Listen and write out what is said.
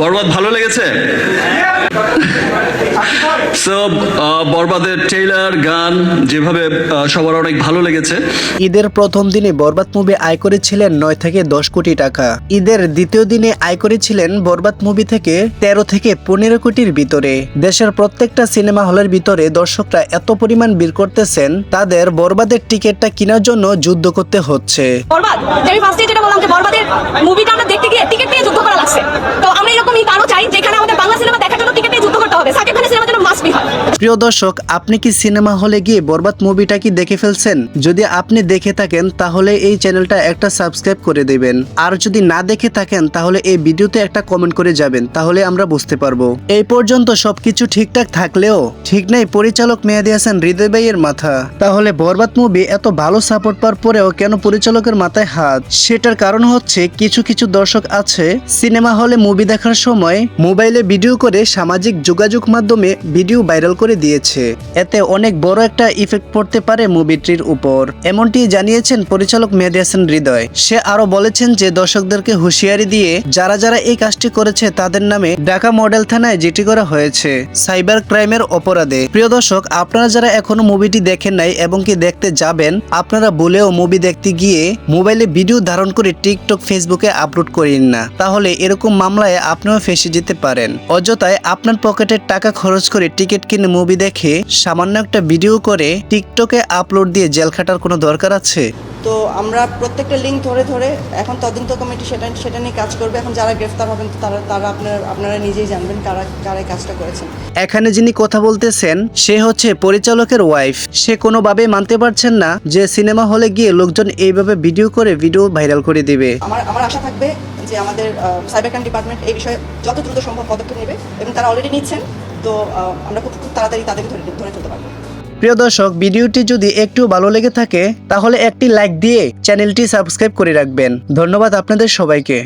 বরবাদ ভালো লেগেছে? সো বরবাদের ট্রেলার গান যেভাবে সবার অনেক ভালো লেগেছে। ঈদের প্রথম দিনে বরবাদ মুভি আয় করেছিলেন নয় থেকে দশ কোটি টাকা। ঈদের দ্বিতীয় দিনে আয় করেছিলেন বরবাদ মুভি থেকে তেরো থেকে পনেরো কোটির ভিতরে। দেশের প্রত্যেকটা সিনেমা হলের ভিতরে দর্শকরা এত পরিমাণ ভিড় করতেছেন তাদের বরবাদের টিকিটটা কেনার জন্য যুদ্ধ করতে হচ্ছে। বরবাদ? আমি ফার্স্টে যেটা বললাম যে বরবাদের মুভিটা আমরা দেখতে গিয়ে টিকিট নিয়ে যুদ্ধ করা লাগছে তো আমরা এরকমই কারও চাই যেখানে আমাদের বাংলা সিনেমা দেখার জন্য টিকিট নিয়ে যুদ্ধ করতে হবে সাকিব খানের সিনেমা যেন মাস্ট বি হয় প্রিয় দর্শক, আপনি কি সিনেমা হলে গিয়ে বরবাদ মুভিটা কি দেখে ফেলছেন? যদি আপনি দেখে থাকেন, তাহলে এই চ্যানেলটা একটা সাবস্ক্রাইব করে দেবেন। আর যদি না দেখে থাকেন, তাহলে এই ভিডিওতে একটা কমেন্ট করে যাবেন, তাহলে আমরা বুঝতে পারব। এই পর্যন্ত সবকিছু ঠিকঠাক থাকলেও, ঠিক নাই, পরিচালক মেয়াদি হাসান হৃদয় ভাইয়ের মাথা। তাহলে বরবাদ মুভি এত ভালো সাপোর্ট পাওয়ার পরেও কেন পরিচালকের মাথায় হাত? সেটার কারণ হচ্ছে, কিছু কিছু দর্শক আছে, সিনেমা হলে মুভি দেখার সময় মোবাইলে ভিডিও করে সামাজিক যোগাযোগ মাধ্যমে ভিডিও ভাইরাল করে দিয়েছে। এতে অনেক বড় একটা ইফেক্ট পড়তে পারে মুভিটির উপর। এমনটি জানিয়েছেন পরিচালক মেহেদি হৃদয়। সে আরও বলেছেন যে, দর্শকদেরকে হুঁশিয়ারি দিয়ে যারা যারা এই কাজটি করেছে তাদের নামে ঢাকা মডেল থানায় জিটি করা হয়েছে সাইবার ক্রাইমের অপরাধে। প্রিয় দর্শক, আপনারা যারা এখনও মুভিটি দেখেন নাই এবং কি দেখতে যাবেন, আপনারা বলেও মুভি দেখতে গিয়ে মোবাইলে ভিডিও ধারণ করে টিকটক ফেসবুকে আপলোড করেন না। তাহলে এরকম মামলায় আপনিও ফেসে যেতে পারেন। অযথায় আপনার পকেটের টাকা খরচ করে টিকিট কিনে মুভি দেখে সামান্য একটা ভিডিও করে টিকটকে আপলোড দিয়ে জেল খাটার কোনো দরকার আছে? তো আমরা প্রত্যেকটা লিঙ্ক ধরে ধরে এখন তদন্ত কমিটি সেটা সেটা নিয়ে কাজ করবে। এখন যারা গ্রেফতার হবেন তারা তারা আপনারা আপনারা নিজেই জানবেন কারা কারা কাজটা করেছেন। এখানে যিনি কথা বলতেছেন সে হচ্ছে পরিচালকের ওয়াইফ সে কোনোভাবে মানতে পারছেন না যে সিনেমা হলে গিয়ে লোকজন এইভাবে ভিডিও করে ভিডিও ভাইরাল করে দিবে। আমার আমার আশা থাকবে যে আমাদের সাইবার ক্রাইম ডিপার্টমেন্ট এই বিষয়ে যত দ্রুত সম্ভব পদক্ষেপ নেবে এবং তারা অলরেডি নিচ্ছেন। তো আমরা খুব তাড়াতাড়ি তাদেরকে ধরে ধরে ফেলতে পারব। প্রিয় দর্শক, ভিডিওটি যদি একটু ভালো লেগে থাকে, তাহলে একটি লাইক দিয়ে চ্যানেলটি সাবস্ক্রাইব করে রাখবেন। ধন্যবাদ আপনাদের সবাইকে।